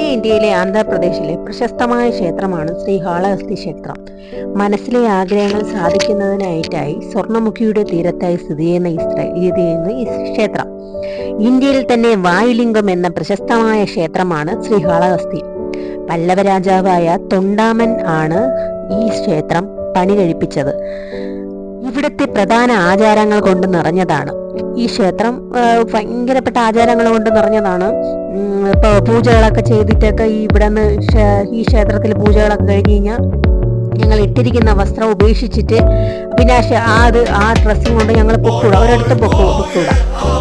ഇന്ത്യയിലെ ആന്ധ്രാപ്രദേശിലെ പ്രശസ്തമായ ക്ഷേത്രമാണ് ശ്രീഹാളഹസ്തി ക്ഷേത്രം മനസ്സിലെ ആഗ്രഹങ്ങൾ സാധിക്കുന്നതിനായിട്ടായി സ്വർണമുഖിയുടെ തീരത്തായി സ്ഥിതി ചെയ്യുന്ന സ്ത്ര- ചെയ്യുന്ന ഈ ക്ഷേത്രം. ഇന്ത്യയിൽ തന്നെ വായുലിംഗം എന്ന പ്രശസ്തമായ ക്ഷേത്രമാണ് ശ്രീഹാളഹസ്തി. പല്ലവ രാജാവായ തൊണ്ടാമൻ ആണ് ഈ ക്ഷേത്രം പണി കഴിപ്പിച്ചത്. ഇവിടുത്തെ പ്രധാന ആചാരങ്ങൾ കൊണ്ട് നിറഞ്ഞതാണ്. ഈ ക്ഷേത്രം ഭയങ്കരപ്പെട്ട ആചാരങ്ങൾ കൊണ്ട് നിറഞ്ഞതാണ്. ഇപ്പോൾ ഇപ്പൊ പൂജകളൊക്കെ ചെയ്തിട്ടൊക്കെ ഈ ഇവിടെ നിന്ന് ഈ ക്ഷേത്രത്തിൽ പൂജകളൊക്കെ കഴിഞ്ഞ് കഴിഞ്ഞാൽ ഞങ്ങൾ ഇട്ടിരിക്കുന്ന വസ്ത്രം ഉപേക്ഷിച്ചിട്ട് പിന്നെ ആ അത് ആ ഡ്രസ്സും കൊണ്ട് ഞങ്ങൾ പൊക്കൂടാ. ഒരിടത്ത് പൊക്കൂ പൊക്കൂടാ.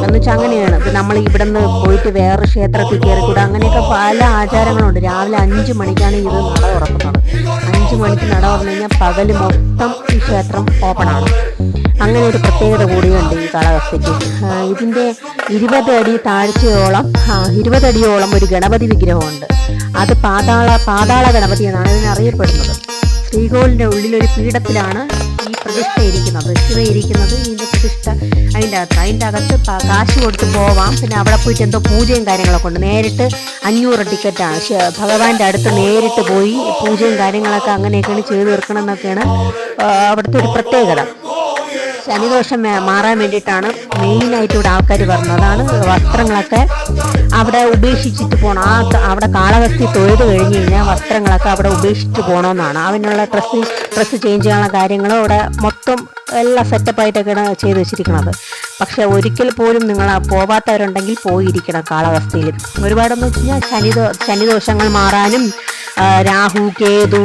എന്ന് വെച്ചാൽ അങ്ങനെയാണ്. നമ്മൾ ഇവിടെ നിന്ന് പോയിട്ട് വേറെ ക്ഷേത്രത്തിൽ കയറിക്കൂടാ. അങ്ങനെയൊക്കെ പല ആചാരങ്ങളുണ്ട്. രാവിലെ അഞ്ച് മണിക്കാണ് ഇത് നട തുറക്കുന്നത്. അഞ്ച് മണിക്ക് നട തുറന്നു കഴിഞ്ഞാൽ പകൽ മൊത്തം ഈ ക്ഷേത്രം ഓപ്പൺ ആണ്. അങ്ങനെ ഒരു പ്രത്യേകത കൂടിയുണ്ട് ഈ കാലാവസ്ഥയ്ക്ക് ഇതിന്റെ ഇരുപത് അടി താഴ്ചയോളം ഇരുപതടിയോളം ഒരു ഗണപതി വിഗ്രഹമുണ്ട്. അത് പാതാള പാതാള ഗണപതി എന്നാണ് അതിനറിയപ്പെടുന്നത് ശ്രീകോളിന്റെ ഉള്ളിലൊരു പീഠത്തിലാണ് ഈ പ്രതിഷ്ഠ ഇരിക്കുന്നത്. ശിവ ഇരിക്കുന്നത്. ഇതിന്റെ പ്രതിഷ്ഠ അതിന്റെ അകത്ത് അതിന്റെ അകത്ത് കാശ് കൊടുത്ത് പോവാം. പിന്നെ അവിടെ പോയിട്ട് എന്തോ പൂജയും കാര്യങ്ങളൊക്കെ ഉണ്ട്. നേരിട്ട് അഞ്ഞൂറ് ടിക്കറ്റാണ്. ഭഗവാന്റെ അടുത്ത് നേരിട്ട് പോയി പൂജയും കാര്യങ്ങളൊക്കെ അങ്ങനെയൊക്കെയാണ് ചെയ്തു തീർക്കണം എന്നൊക്കെയാണ് അവിടുത്തെ ഒരു പ്രത്യേകത. ശനിദോഷം മാറാൻ വേണ്ടിയിട്ടാണ് മെയിനായിട്ട് ഇവിടെ ആൾക്കാർ വരുന്നത്. അതാണ് വസ്ത്രങ്ങളൊക്കെ അവിടെ ഉപേക്ഷിച്ചിട്ട് പോകണം ആ അവിടെ കാളകസ്തി തൊഴുത് കഴിഞ്ഞ് കഴിഞ്ഞാൽ വസ്ത്രങ്ങളൊക്കെ അവിടെ ഉപേക്ഷിച്ച് പോകണമെന്നാണ് അതിനുള്ള ഡ്രസ്സ് ഡ്രസ്സ് ചേഞ്ച് ചെയ്യാനുള്ള കാര്യങ്ങളും അവിടെ മൊത്തം എല്ലാം സെറ്റപ്പായിട്ടൊക്കെയാണ് ചെയ്ത് വെച്ചിരിക്കുന്നത് പക്ഷെ ഒരിക്കൽ പോലും നിങ്ങൾ പോവാത്തവരുണ്ടെങ്കിൽ പോയിരിക്കണം കാലാവസ്ഥയിൽ ഒരുപാടെന്ന് വെച്ച് കഴിഞ്ഞാൽ ശനിദോ ശനിദോഷങ്ങൾ മാറാനും രാഹു കേതു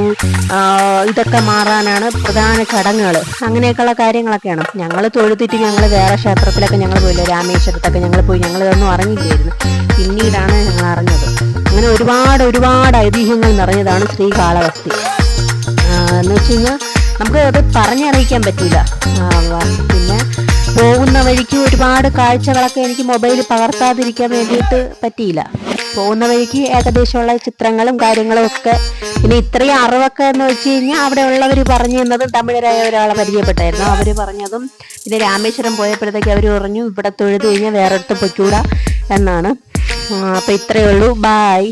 ഇതൊക്കെ മാറാനാണ് പ്രധാന ചടങ്ങുകൾ. അങ്ങനെയൊക്കെയുള്ള കാര്യങ്ങളൊക്കെയാണ്. ഞങ്ങൾ തൊഴുത്തിട്ട് ഞങ്ങൾ വേറെ ക്ഷേത്രത്തിലൊക്കെ ഞങ്ങൾ പോയില്ല. രാമേശ്വരത്തൊക്കെ ഞങ്ങൾ പോയി. ഞങ്ങൾ ഇതൊന്നും അറിഞ്ഞില്ലായിരുന്നു. പിന്നീടാണ് ഞങ്ങൾ അറിഞ്ഞത്. അങ്ങനെ ഒരുപാട് ഒരുപാട് ഐതിഹ്യങ്ങൾ നിറഞ്ഞതാണ് ശ്രീകാളഹസ്തി എന്ന് വെച്ച് കഴിഞ്ഞാൽ നമുക്ക് അത് പറഞ്ഞറിയിക്കാൻ പറ്റില്ല പിന്നെ പോകുന്ന വഴിക്ക് ഒരുപാട് കാഴ്ചകളൊക്കെ എനിക്ക് മൊബൈൽ പകർത്താതിരിക്കാൻ വേണ്ടിയിട്ട് പറ്റിയില്ല. പോകുന്ന വഴിക്ക് ഏകദേശമുള്ള ചിത്രങ്ങളും കാര്യങ്ങളും ഒക്കെ. പിന്നെ ഇത്രയും അറിവൊക്കെ എന്ന് വെച്ച് കഴിഞ്ഞാൽ അവിടെ ഉള്ളവർ പറഞ്ഞു തന്നതും തമിഴരായ ഒരാളെ പരിചയപ്പെട്ടായിരുന്നു. അവർ പറഞ്ഞതും പിന്നെ രാമേശ്വരം പോയപ്പോഴത്തേക്ക് അവർ പറഞ്ഞു ഇവിടെ തൊഴുത് കഴിഞ്ഞാൽ വേറെ അടുത്ത് പൊയ്ക്കൂടാ എന്നാണ്. അപ്പം ഇത്രയേ ഉള്ളൂ. ബായ്